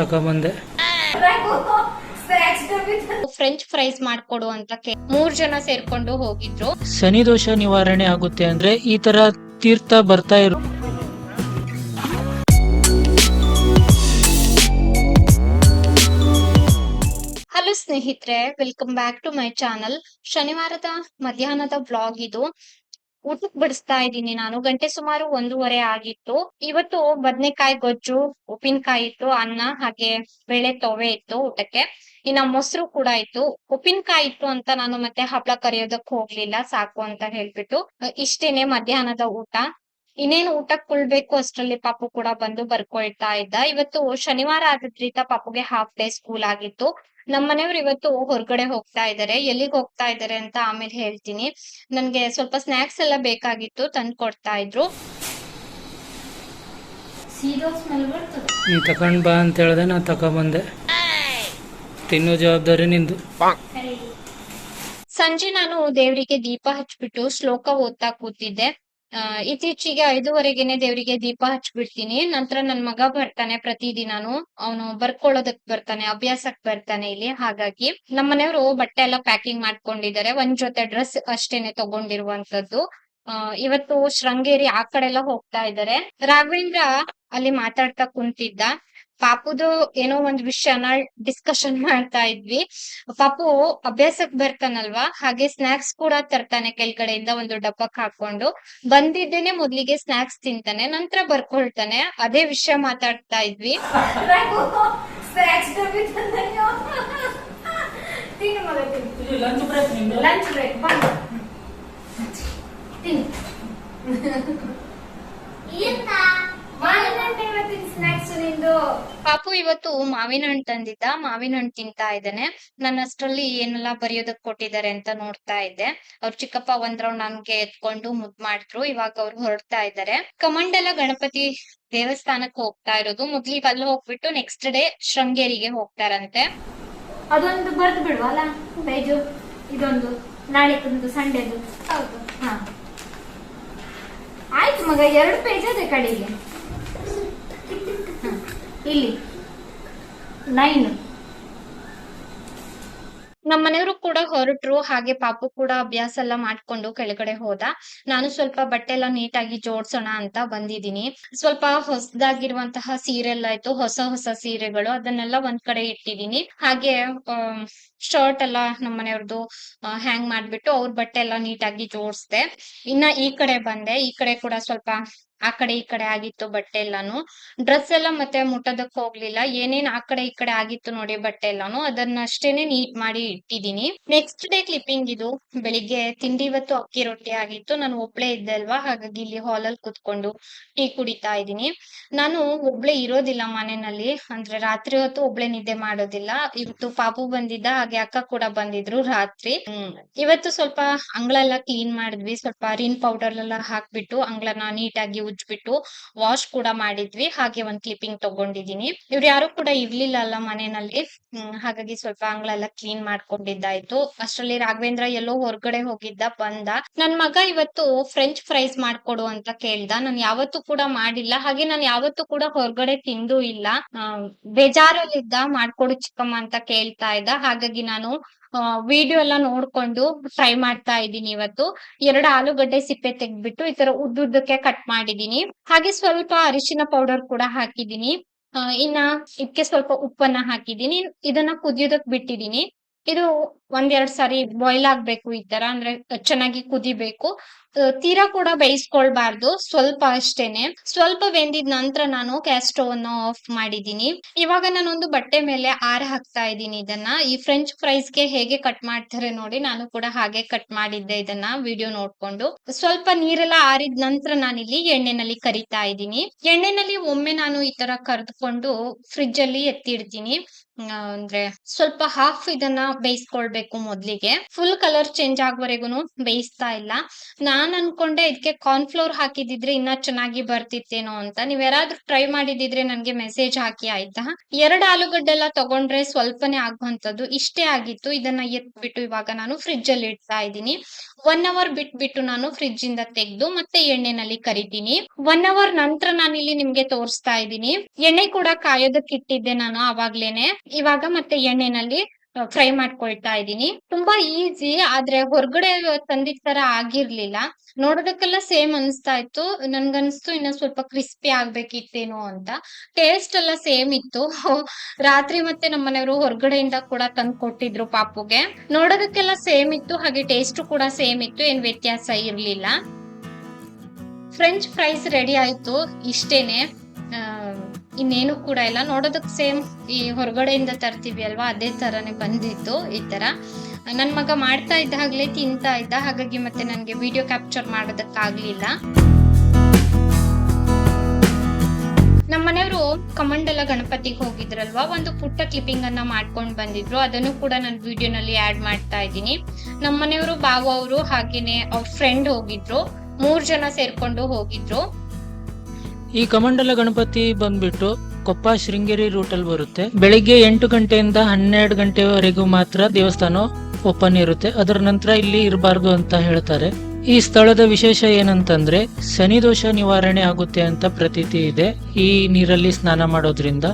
ತಗೊಂಬಂದೆ. French fries ಮಾಡ್ಕೊಡು ಅಂತ ಮೂರ್ ಜನ ಸೇರ್ಕೊಂಡು ಹೋಗಿದ್ರು. ಶನಿ ದೋಷ ನಿವಾರಣೆ ಆಗುತ್ತೆ ಅಂದ್ರೆ ಈ ತರ ತೀರ್ಥ ಬರ್ತಾ ಇರು ಹಲೋ ಸ್ನೇಹಿತರೆ welcome back to my channel ಶನಿವಾರದ ಮಧ್ಯಾಹ್ನದ ಬ್ಲಾಗ್ ಇದು. ಊಟಕ್ ಬಿಡಿಸ್ತಾ ಇದ್ದೀನಿ ನಾನು. ಗಂಟೆ ಸುಮಾರು ಒಂದೂವರೆ ಆಗಿತ್ತು. ಇವತ್ತು ಬದನೆಕಾಯಿ ಗೊಜ್ಜು, ಉಪ್ಪಿನಕಾಯಿ ಇತ್ತು, ಅನ್ನ, ಹಾಗೆ ಬೇಳೆ ತೊವೆ ಇತ್ತು ಊಟಕ್ಕೆ. ಇನ್ನ ಮೊಸರು ಕೂಡ ಇತ್ತು. ಉಪ್ಪಿನಕಾಯಿ ಇತ್ತು ಅಂತ ನಾನು ಮತ್ತೆ ಹಪ್ಳ ಕರಿಯೋದಕ್ ಹೋಗ್ಲಿಲ್ಲ, ಸಾಕು ಅಂತ ಹೇಳ್ಬಿಟ್ಟು. ಇಷ್ಟೇನೆ ಮಧ್ಯಾಹ್ನದ ಊಟ. ಇನ್ನೇನು ಊಟಕ್ ಕುಳ್ಬೇಕು ಅಷ್ಟ್ರಲ್ಲಿ ಪಾಪು ಕೂಡ ಬಂದು ಬರ್ಕೊಳ್ತಾ ಇದ್ದ. ಇವತ್ತು ಶನಿವಾರ ಆದ್ರಿಂದ ಪಾಪುಗೆ ಹಾಫ್ ಡೇ ಸ್ಕೂಲ್ ಆಗಿತ್ತು. ನಮ್ಮ ಮನೆಯವ್ರು ಇವತ್ತು ಹೊರಗಡೆ ಹೋಗ್ತಾ ಇದಾರೆ. ಎಲ್ಲಿಗೆ ಹೋಗ್ತಾ ಇದಾರೆ ಅಂತ ಆಮೇಲೆ ಹೇಳ್ತೀನಿ. ನನ್ಗೆ ಸ್ವಲ್ಪ ಸ್ನಾಕ್ಸ್ ಎಲ್ಲ ಬೇಕಾಗಿತ್ತು ತಂದ್ ಕೊಡ್ತಾ ಇದ್ರು. ನೀ ತಕೊಂಡ್ ಬಾ ಅಂತ ಹೇಳ್ದೆ ನಾ ತಕೊಂಬಂದೆ. ತಿನ್ನೋ ಜವಾಬ್ದಾರಿ ನಿಂದು. ಸಂಜೆ ನಾನು ದೇವರಿಗೆ ದೀಪ ಹಚ್ಬಿಟ್ಟು ಶ್ಲೋಕ ಓದ್ತಾ ಕೂತಿದ್ದೆ. ಆ ಇತ್ತೀಚೆಗೆ ಐದುವರೆಗೆನೆ ದೇವರಿಗೆ ದೀಪ ಹಚ್ಬಿಡ್ತೀನಿ. ನಂತರ ನನ್ ಮಗ ಬರ್ತಾನೆ ಪ್ರತಿದಿನಾನು. ಅವನು ಬರ್ಕೊಳ್ಳೋದಕ್ ಬರ್ತಾನೆ ಅಭ್ಯಾಸಕ್ ಬರ್ತಾನೆ ಇಲ್ಲಿ. ಹಾಗಾಗಿ ನಮ್ಮ ಮನೆಯವರು ಬಟ್ಟೆ ಎಲ್ಲ ಪ್ಯಾಕಿಂಗ್ ಮಾಡ್ಕೊಂಡಿದ್ದಾರೆ. ಒಂದ್ ಜೊತೆ ಡ್ರೆಸ್ ಅಷ್ಟೇನೆ ತಗೊಂಡಿರುವಂತದ್ದು ಇವತ್ತು ಶೃಂಗೇರಿ ಆ ಕಡೆ ಎಲ್ಲ ಹೋಗ್ತಾ ಇದ್ದಾರೆ. ರಾಘವೇಂದ್ರ ಅಲ್ಲಿ ಮಾತಾಡ್ತಾ ಕುಂತಿದ್ದ. ಪಾಪುದು ಏನೋ ಒಂದ್ ವಿಷಯನ ಡಿಸ್ಕಷನ್ ಮಾಡ್ತಾ ಇದ್ವಿ. ಪಾಪು ಅಭ್ಯಾಸಕ್ ಬರ್ತಾನಲ್ವಾ? ಹಾಗೆ ಸ್ನಾಕ್ಸ್ ಕೂಡ ತರ್ತಾನೆ ಕೆಳಗಡೆಯಿಂದ ಒಂದು ಡಬ್ಬಕ್ ಹಾಕೊಂಡು ಬಂದಿದ್ದೇನೆ ಮೊದ್ಲಿಗೆ ಸ್ನಾಕ್ಸ್ ತಿಂತಾನೆ ನಂತರ ಬರ್ಕೊಳ್ತಾನೆ. ಅದೇ ವಿಷಯ ಮಾತಾಡ್ತಾ ಇದ್ವಿ. ಲಂಚ್ ಬ್ರೇಕ್ ಬಂದು ತಿನ್ನು ಮಾವಿನಹಣ್ಣು ಇವತ್ತಿನ ಸ್ನ್ಯಾಕ್ಸ್ ನಿಂದು ಪಾಪು ಇವತ್ತು ಮಾವಿನ ಹಣ್ಣು ತಂದಿದ್ದ ಮಾವಿನ ಹಣ್ಣು ತಿಂತಾ ಇದ್ದಾನೆ. ನನ್ನ ಅಷ್ಟರಲ್ಲಿ ಏನೆಲ್ಲಾ ಬರೆಯೋದಕ್ ಕೊಟ್ಟಿದ್ದಾರೆ ಅಂತ ನೋಡ್ತಾ ಇದ್ದೆ. ಅವ್ರ ಚಿಕ್ಕಪ್ಪ ಒಂದ್ರ ನನ್ಗೆ ಎತ್ಕೊಂಡು ಮುದ್ ಮಾಡಿದ್ರು. ಇವಾಗ ಅವ್ರು ಹೊರಡ್ತಾ ಇದ್ದಾರೆ. ಕಮಂಡಲ ಗಣಪತಿ ದೇವಸ್ಥಾನಕ್ಕೆ ಹೋಗ್ತಾ ಇರೋದು. ಮೊದ್ಲಿಗೆ ಅಲ್ಲಿ ಹೋಗ್ಬಿಟ್ಟು ನೆಕ್ಸ್ಟ್ ಡೇ ಶೃಂಗೇರಿಗೆ ಹೋಗ್ತಾರಂತೆ. ಅದೊಂದು ಬರ್ದು ಬಿಡುವಲ್ಲ ಬೈಜು. ಇದೊಂದು. ನಾಳೆಗೊಂದು ಸಂಡೇದು ಹೌದು. ಹಾ. ಆಯ್ತು ಮಗ ಎರಡು ಪೇಜ್ ಅದೇ ಕಡೆಗೆ. ಇಲ್ಲಿ. ನೈನ್ ನಮ್ಮ ಮನೆಯವರು ಕೂಡ ಹೊರಟ್ರು, ಹಾಗೆ ಪಾಪು ಕೂಡ ಅಭ್ಯಾಸ ಎಲ್ಲ ಮಾಡ್ಕೊಂಡು ಕೆಳಗಡೆ ಹೋದ. ನಾನು ಸ್ವಲ್ಪ ಬಟ್ಟೆ ಎಲ್ಲ ನೀಟಾಗಿ ಜೋಡ್ಸೋಣ ಅಂತ ಬಂದಿದ್ದೀನಿ. ಸ್ವಲ್ಪ ಹೊಸದಾಗಿರುವಂತಹ ಸೀರೆ ಎಲ್ಲ ಆಯ್ತು, ಹೊಸ ಹೊಸ ಸೀರೆಗಳು, ಅದನ್ನೆಲ್ಲ ಒಂದ್ ಕಡೆ ಇಟ್ಟಿದ್ದೀನಿ. ಹಾಗೆ ಶರ್ಟ್ ಎಲ್ಲ ನಮ್ಮ ಮನೆಯವ್ರದ್ದು ಹ್ಯಾಂಗ್ ಮಾಡ್ಬಿಟ್ಟು ಅವ್ರ ಬಟ್ಟೆ ಎಲ್ಲ ನೀಟಾಗಿ ಜೋಡಿಸ್ದೆ. ಇನ್ನ ಈ ಕಡೆ ಬಂದೆ. ಈ ಕಡೆ ಕೂಡ ಸ್ವಲ್ಪ ಆ ಕಡೆ ಈ ಕಡೆ ಆಗಿತ್ತು ಬಟ್ಟೆ ಎಲ್ಲಾನು. ಡ್ರೆಸ್ ಎಲ್ಲ ಮತ್ತೆ ಮುಟ್ಟೋದಕ್ ಹೋಗ್ಲಿಲ್ಲ. ಏನೇನ್ ಆ ಕಡೆ ಈ ಕಡೆ ಆಗಿತ್ತು ನೋಡಿ ಬಟ್ಟೆ ಎಲ್ಲಾನು. ಅದನ್ನಷ್ಟೇನೆ ನೀಟ್ ಮಾಡಿ ಇಟ್ಟಿದೀನಿ ನೆಕ್ಸ್ಟ್ ಡೇ ಕ್ಲಿಪ್ಪಿಂಗ್ ಇದು. ಬೆಳಿಗ್ಗೆ ತಿಂಡಿ ಇವತ್ತು ಅಕ್ಕಿ ರೊಟ್ಟಿ ಆಗಿತ್ತು. ನಾನು ಒಬ್ಳೆ ಇದ್ದೆ ಅಲ್ವಾ? ಹಾಗಾಗಿ ಇಲ್ಲಿ ಹಾಲಲ್ಲಿ ಕುತ್ಕೊಂಡು ಟೀ ಕುಡಿತಾ ಇದ್ದೀನಿ. ನಾನು ಒಬ್ಳೆ ಇರೋದಿಲ್ಲ ಮನೆಯಲ್ಲಿ. ಅಂದ್ರೆ ರಾತ್ರಿ ಹೊತ್ತು ಒಬ್ಳೆ ನಿದ್ದೆ ಮಾಡೋದಿಲ್ಲ. ಇವತ್ತು ಪಾಪು ಬಂದಿದ್ದ, ಹಾಗೆ ಅಕ್ಕ ಕೂಡ ಬಂದಿದ್ರು ರಾತ್ರಿ. ಇವತ್ತು ಸ್ವಲ್ಪ ಅಂಗಳ ಕ್ಲೀನ್ ಮಾಡಿದ್ವಿ. ಸ್ವಲ್ಪ ರಿನ್ ಪೌಡರ್ ಎಲ್ಲ ಹಾಕ್ಬಿಟ್ಟು ಅಂಗಳನ ನೀಟಾಗಿ ಉಜ್ಬಿಟ್ಟು ವಾಶ್ ಕೂಡ ಮಾಡಿದ್ವಿ. ಹಾಗೆ ಒಂದ್ ಕ್ಲಿಪ್ಪಿಂಗ್ ತಗೊಂಡಿದೀನಿ. ಇವ್ರು ಯಾರು ಕೂಡ ಇರ್ಲಿಲ್ಲ ಅಲ್ಲ ಮನೆಯಲ್ಲಿ. ಹಾಗಾಗಿ ಸ್ವಲ್ಪ ಅಂಗಳೆಲ್ಲ ಕ್ಲೀನ್ ಮಾಡ್ಕೊಂಡಿದ್ದಾಯ್ತು. ಅಷ್ಟರಲ್ಲಿ ರಾಘವೇಂದ್ರ ಎಲ್ಲೋ ಹೊರಗಡೆ ಹೋಗಿದ್ದ, ಬಂದ. ನನ್ ಮಗ ಇವತ್ತು ಫ್ರೆಂಚ್ ಫ್ರೈಸ್ ಮಾಡ್ಕೊಡು ಅಂತ ಕೇಳ್ದ. ನಾನ್ ಯಾವತ್ತೂ ಕೂಡ ಮಾಡಿಲ್ಲ. ಹಾಗೆ ನಾನ್ ಯಾವತ್ತೂ ಕೂಡ ಹೊರಗಡೆ ತಿಂದು ಇಲ್ಲ. ಬೇಜಾರಲ್ಲಿದ್ದ, ಮಾಡ್ಕೊಡು ಚಿಕ್ಕಮ್ಮ ಅಂತ ಕೇಳ್ತಾ ಇದ್ದ. ಹಾಗಾಗಿ ನಾನು ವಿಡಿಯೋ ಎಲ್ಲ ನೋಡ್ಕೊಂಡು ಟ್ರೈ ಮಾಡ್ತಾ ಇದ್ದೀನಿ ಇವತ್ತು. ಎರಡು ಆಲೂಗಡ್ಡೆ ಸಿಪ್ಪೆ ತೆಗ್ದ್ಬಿಟ್ಟು ಈ ತರ ಉದ್ದುದ್ದಕ್ಕೆ ಕಟ್ ಮಾಡಿದೀನಿ ಹಾಗೆ ಸ್ವಲ್ಪ ಅರಿಶಿನ ಪೌಡರ್ ಕೂಡ ಹಾಕಿದೀನಿ ಇನ್ನ ಇದಕ್ಕೆ ಸ್ವಲ್ಪ ಉಪ್ಪನ್ನ ಹಾಕಿದೀನಿ ಇದನ್ನ ಕುದಿಯೋದಕ್ ಬಿಟ್ಟಿದೀನಿ ಇದು ಒಂದೆರಡ್ ಸಾರಿ ಬಾಯ್ಲ್ ಆಗ್ಬೇಕು ಈ ತರ, ಅಂದ್ರೆ ಚೆನ್ನಾಗಿ ಕುದಿಬೇಕು. ತೀರಾ ಕೂಡ ಬೇಯಿಸ್ಕೊಳ್ಬಾರ್ದು ಸ್ವಲ್ಪ ಅಷ್ಟೇನೆ. ಸ್ವಲ್ಪ ಬೆಂದಿದ ನಂತರ ನಾನು ಗ್ಯಾಸ್ ಅನ್ನ ಆಫ್ ಮಾಡಿದೀನಿ ಇವಾಗ ನಾನೊಂದು ಬಟ್ಟೆ ಮೇಲೆ ಆರ ಹಾಕ್ತಾ ಇದ್ದೀನಿ ಇದನ್ನ. ಈ ಫ್ರೆಂಚ್ ಫ್ರೈಸ್ಗೆ ಹೇಗೆ ಕಟ್ ಮಾಡ್ತಾರೆ ನೋಡಿ ನಾನು ಕೂಡ ಹಾಗೆ ಕಟ್ ಮಾಡಿದ್ದೆ ಇದನ್ನ ವಿಡಿಯೋ ನೋಡ್ಕೊಂಡು. ಸ್ವಲ್ಪ ನೀರೆಲ್ಲ ಆರಿದ ನಂತರ ನಾನಿಲ್ಲಿ ಎಣ್ಣೆನಲ್ಲಿ ಕರಿತಾ ಇದ್ದೀನಿ. ಎಣ್ಣೆನಲ್ಲಿ ಒಮ್ಮೆ ನಾನು ಈ ತರ ಕರೆದುಕೊಂಡು ಫ್ರಿಜ್ ಅಲ್ಲಿ ಎತ್ತಿಡ್ತೀನಿ. ಆ, ಅಂದ್ರೆ ಸ್ವಲ್ಪ ಹಾಫ್ ಇದನ್ನ ಬೇಯಿಸ್ಕೊಳ್ಬೇಕು ಮೊದ್ಲಿಗೆ. ಫುಲ್ ಕಲರ್ ಚೇಂಜ್ ಆಗುವವರೆಗೂ ಬೇಯಿಸ್ತಾ ಇಲ್ಲ. ನಾನು ನಾನ್ ಅನ್ಕೊಂಡೆ ಇದಕ್ಕೆ ಕಾರ್ನ್‌ಫ್ಲೋರ್ ಹಾಕಿದಿದ್ರೆ ಇನ್ನ ಚೆನ್ನಾಗಿ ಬರ್ತಿತ್ತೇನೋ ಅಂತ. ನೀವ್ ಯಾರಾದ್ರೂ ಟ್ರೈ ಮಾಡಿದಿದ್ರೆ ನನ್ಗೆ ಮೆಸೇಜ್ ಹಾಕಿ ಆಯ್ತಾ? ಎರಡ್ ಆಲೂಗಡ್ಡೆ ಎಲ್ಲ ತಗೊಂಡ್ರೆ ಸ್ವಲ್ಪನೇ ಆಗುವಂತದ್ದು ಇಷ್ಟೇ ಆಗಿತ್ತು. ಇದನ್ನ ಎತ್ಬಿಟ್ಟು ಇವಾಗ ನಾನು ಫ್ರಿಡ್ಜ್ ಅಲ್ಲಿ ಇಡ್ತಾ ಇದ್ದೀನಿ. ಒನ್ ಅವರ್ ಬಿಟ್ಬಿಟ್ಟು ನಾನು ಫ್ರಿಡ್ಜ್ ಇಂದ ತೆಗೆದು ಮತ್ತೆ ಎಣ್ಣೆನಲ್ಲಿ ಕರಿತೀನಿ. ಒನ್ ಅವರ್ ನಂತರ ನಾನಿಲ್ಲಿ ನಿಮ್ಗೆ ತೋರಿಸ್ತಾ ಇದ್ದೀನಿ. ಎಣ್ಣೆ ಕೂಡ ಕಾಯೋದಕ್ಕೆ ಇಟ್ಟಿದ್ದೆ ನಾನು ಅವಾಗ್ಲೇನೆ ಇವಾಗ ಮತ್ತೆ ಎಣ್ಣೆನಲ್ಲಿ ಫ್ರೈ ಮಾಡ್ಕೊಳ್ತಾ ಇದ್ದೀನಿ. ತುಂಬಾ ಈಸಿ ಆದ್ರೆ ಹೊರಗಡೆ ತಂದಿದ್ ತರ ಆಗಿರ್ಲಿಲ್ಲ. ನೋಡೋದಕ್ಕೆಲ್ಲ ಸೇಮ್ ಅನ್ಸ್ತಾ ಇತ್ತು. ನನ್ಗನ್ಸ್ತು ಇನ್ನ ಸ್ವಲ್ಪ ಕ್ರಿಸ್ಪಿ ಆಗ್ಬೇಕಿತ್ತೇನೋ ಅಂತ. ಟೇಸ್ಟ್ ಎಲ್ಲ ಸೇಮ್ ಇತ್ತು. ರಾತ್ರಿ ಮತ್ತೆ ನಮ್ಮ ಮನೆಯವರು ಹೊರಗಡೆಯಿಂದ ಕೂಡ ತಂದು ಕೊಟ್ಟಿದ್ರು ಪಾಪುಗೆ. ನೋಡೋದಕ್ಕೆಲ್ಲ ಸೇಮ್ ಇತ್ತು, ಹಾಗೆ ಟೇಸ್ಟ್ ಕೂಡ ಸೇಮ್ ಇತ್ತು, ಏನ್ ವ್ಯತ್ಯಾಸ ಇರ್ಲಿಲ್ಲ. ಫ್ರೆಂಚ್ ಫ್ರೈಸ್ ರೆಡಿ ಆಯ್ತು, ಇಷ್ಟೇನೆ. ಇನ್ನೇನು ಕೂಡ ಇಲ್ಲ. ನೋಡೋದಕ್ ಸೇಮ್ ಈ ಹೊರಗಡೆಯಿಂದ ತರ್ತೀವಿ ಅಲ್ವಾ? ಅದೇ ತರಾನೇ ಬಂದಿತ್ತು ಈ ತರ. ನನ್ ಮಗ ಮಾಡ್ತಾ ಇದ್ದಾಗಲೇ ತಿಂತಾ ಇದ್ದ. ಹಾಗಾಗಿ ಮತ್ತೆ ನನಗೆ ವಿಡಿಯೋ ಕ್ಯಾಪ್ಚರ್ ಮಾಡೋದಕ್ಕಾಗಲಿಲ್ಲ. ನಮ್ಮ ಮನೆಯವರು ಕಮಂಡಲ ಗಣಪತಿಗೆ ಹೋಗಿದ್ರಲ್ವಾ? ಒಂದು ಪುಟ್ಟ ಕ್ಲಿಪ್ಪಿಂಗ್ ಅನ್ನ ಮಾಡ್ಕೊಂಡ್ ಬಂದಿದ್ರು. ಅದನ್ನು ಕೂಡ ನಾನು ವಿಡಿಯೋನಲ್ಲಿ ಆಡ್ ಮಾಡ್ತಾ ಇದ್ದೀನಿ. ನಮ್ಮ ಮನೆಯವರು, ಬಾವ ಅವರು ಹಾಗೇನೆ ಅವ್ರ ಫ್ರೆಂಡ್ ಹೋಗಿದ್ರು. ಮೂರ್ ಜನ ಸೇರ್ಕೊಂಡು ಹೋಗಿದ್ರು. ಈ ಕಮಂಡಲ ಗಣಪತಿ ಬಂದ್ಬಿಟ್ಟು ಕೊಪ್ಪ ಶೃಂಗೇರಿ ರೂಟಲ್ಲಿ ಬರುತ್ತೆ. ಬೆಳಿಗ್ಗೆ ಎಂಟು ಗಂಟೆಯಿಂದ ಹನ್ನೆರಡು ಗಂಟೆವರೆಗೂ ಮಾತ್ರ ದೇವಸ್ಥಾನ ಓಪನ್ ಇರುತ್ತೆ. ಅದರ ನಂತರ ಇಲ್ಲಿ ಇರಬಾರ್ದು ಅಂತ ಹೇಳ್ತಾರೆ. ಈ ಸ್ಥಳದ ವಿಶೇಷ ಏನಂತಂದ್ರೆ ಶನಿ ದೋಷ ನಿವಾರಣೆ ಆಗುತ್ತೆ ಅಂತ ಪ್ರತೀತಿ ಇದೆ ಈ ನೀರಲ್ಲಿ ಸ್ನಾನ ಮಾಡೋದ್ರಿಂದ.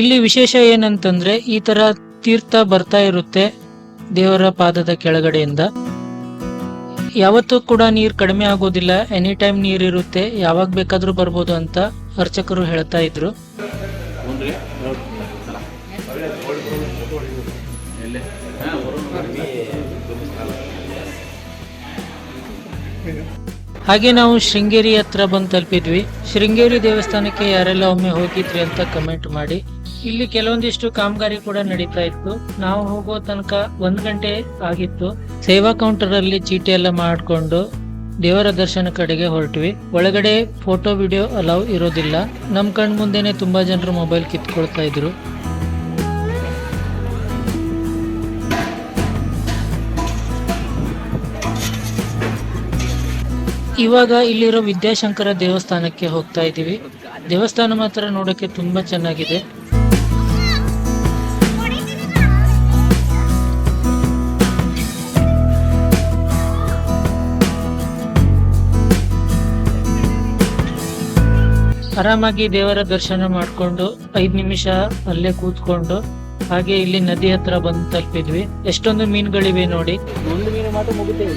ಇಲ್ಲಿ ವಿಶೇಷ ಏನಂತಂದ್ರೆ ಈ ತರ ತೀರ್ಥ ಬರ್ತಾ ಇರುತ್ತೆ ದೇವರ ಪಾದದ ಕೆಳಗಡೆಯಿಂದ. ಯಾವತ್ತೂ ಕೂಡ ನೀರ್ ಕಡಿಮೆ ಆಗೋದಿಲ್ಲ ಎನಿ ಟೈಮ್ ನೀರ್ ಇರುತ್ತೆ ಯಾವಾಗ ಬೇಕಾದ್ರೂ ಬರ್ಬೋದು ಅಂತ ಅರ್ಚಕರು ಹೇಳ್ತಾ ಇದ್ರು. ಹಾಗೆ ನಾವು ಶೃಂಗೇರಿ ಹತ್ರ ಬಂದು ತಲುಪಿದ್ವಿ. ಶೃಂಗೇರಿ ದೇವಸ್ಥಾನಕ್ಕೆ ಯಾರೆಲ್ಲ ಒಮ್ಮೆ ಹೋಗಿದ್ರಿ ಅಂತ ಕಮೆಂಟ್ ಮಾಡಿ. ಇಲ್ಲಿ ಕೆಲವೊಂದಿಷ್ಟು ಕಾಮಗಾರಿ ಕೂಡ ನಡೀತಾ ಇತ್ತು. ನಾವು ಹೋಗೋ ತನಕ ಒಂದ್ ಗಂಟೆ ಆಗಿತ್ತು. ಸೇವಾ ಕೌಂಟರ್ ಅಲ್ಲಿ ಚೀಟಿ ಎಲ್ಲ ಮಾಡಿಕೊಂಡು ದೇವರ ದರ್ಶನ ಕಡೆಗೆ ಹೊರಟ್ವಿ. ಒಳಗಡೆ ಫೋಟೋ ವಿಡಿಯೋ ಅಲೌ ಇರೋದಿಲ್ಲ. ನಮ್ ಕಣ್ ಮುಂದೆನೆ ತುಂಬಾ ಜನರು ಮೊಬೈಲ್ ಕಿತ್ಕೊಳ್ತಾ ಇದ್ರು. ಇವಾಗ ಇಲ್ಲಿರೋ ವಿದ್ಯಾಶಂಕರ ದೇವಸ್ಥಾನಕ್ಕೆ ಹೋಗ್ತಾ ಇದ್ದೀವಿ. ದೇವಸ್ಥಾನ ಮಾತ್ರ ನೋಡೋಕ್ಕೆ ತುಂಬಾ ಚೆನ್ನಾಗಿದೆ. ಆರಾಮಾಗಿ ದೇವರ ದರ್ಶನ ಮಾಡಿಕೊಂಡು ಐದು ನಿಮಿಷ ಅಲ್ಲೇ ಕೂತ್ಕೊಂಡು ಹಾಗೆ ಇಲ್ಲಿ ನದಿ ಹತ್ರ ಬಂದು ತಲುಪಿದ್ವಿ. ಎಷ್ಟೊಂದು ಮೀನುಗಳಿವೆ ನೋಡಿ. ಒಂದು ಮೀನು ಮಾತ್ರ ಮುಗಿತೇವೆ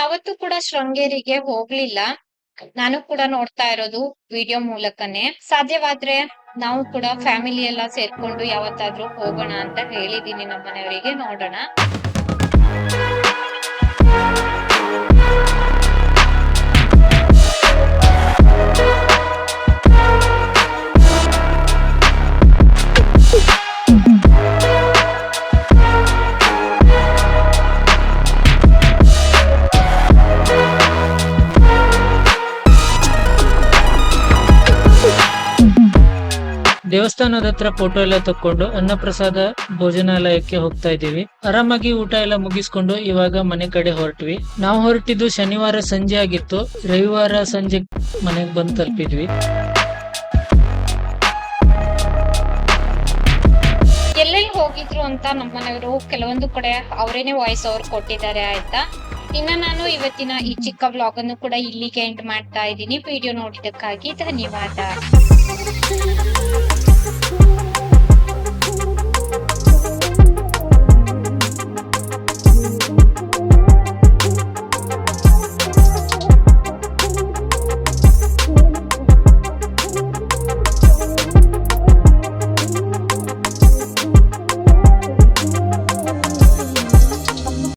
ಯಾವತ್ತೂ ಕೂಡ ಶೃಂಗೇರಿಗೆ ಹೋಗ್ಲಿಲ್ಲ. ನಾನು ಕೂಡ ನೋಡ್ತಾ ಇರೋದು ವಿಡಿಯೋ ಮೂಲಕನೇ. ಸಾಧ್ಯವಾದ್ರೆ ನಾವು ಕೂಡ ಫ್ಯಾಮಿಲಿ ಎಲ್ಲ ಸೇರ್ಕೊಂಡು ಯಾವತ್ತಾದ್ರೂ ಹೋಗೋಣ ಅಂತ ಹೇಳಿದೀನಿ ನಮ್ಮ ಮನೆಯವರಿಗೆ ನೋಡೋಣ. ದೇವಸ್ಥಾನದ ಹತ್ರ ಫೋಟೋ ಎಲ್ಲ ತಕೊಂಡು ಅನ್ನಪ್ರಸಾದ ಭೋಜನಾಲಯಕ್ಕೆ ಹೋಗ್ತಾ ಇದೀವಿ ಆರಾಮಾಗಿ ಊಟ ಎಲ್ಲ ಮುಗಿಸ್ಕೊಂಡು ಇವಾಗ ಮನೆ ಕಡೆ ಹೊರಟ್ವಿ. ನಾವು ಹೊರಟಿದ್ದು ಶನಿವಾರ ಸಂಜೆ ಆಗಿತ್ತು. ರವಿವಾರ ಸಂಜೆ ಮನೆಗೆ ಬಂದು ತಲುಪಿದ್ವಿ. ಎಲ್ಲೆಲ್ಲಿ ಹೋಗಿದ್ರು ಅಂತ ನಮ್ಮನೆಯವರು ಕೆಲವೊಂದು ಕಡೆ ಅವರೇನೆ ವಾಯ್ಸ್ ಓವರ್ ಕೊಟ್ಟಿದ್ದಾರೆ ಆಯ್ತಾ? ಇನ್ನ ನಾನು ಇವತ್ತಿನ ಈ ಚಿಕ್ಕ ವ್ಲಾಗ್ ಅನ್ನು ಕೂಡ ಇಲ್ಲಿಗೆ ಎಂಡ್ ಮಾಡ್ತಾ ಇದ್ದೀನಿ. ವಿಡಿಯೋ ನೋಡಿದ್ದಕ್ಕಾಗಿ ಧನ್ಯವಾದ.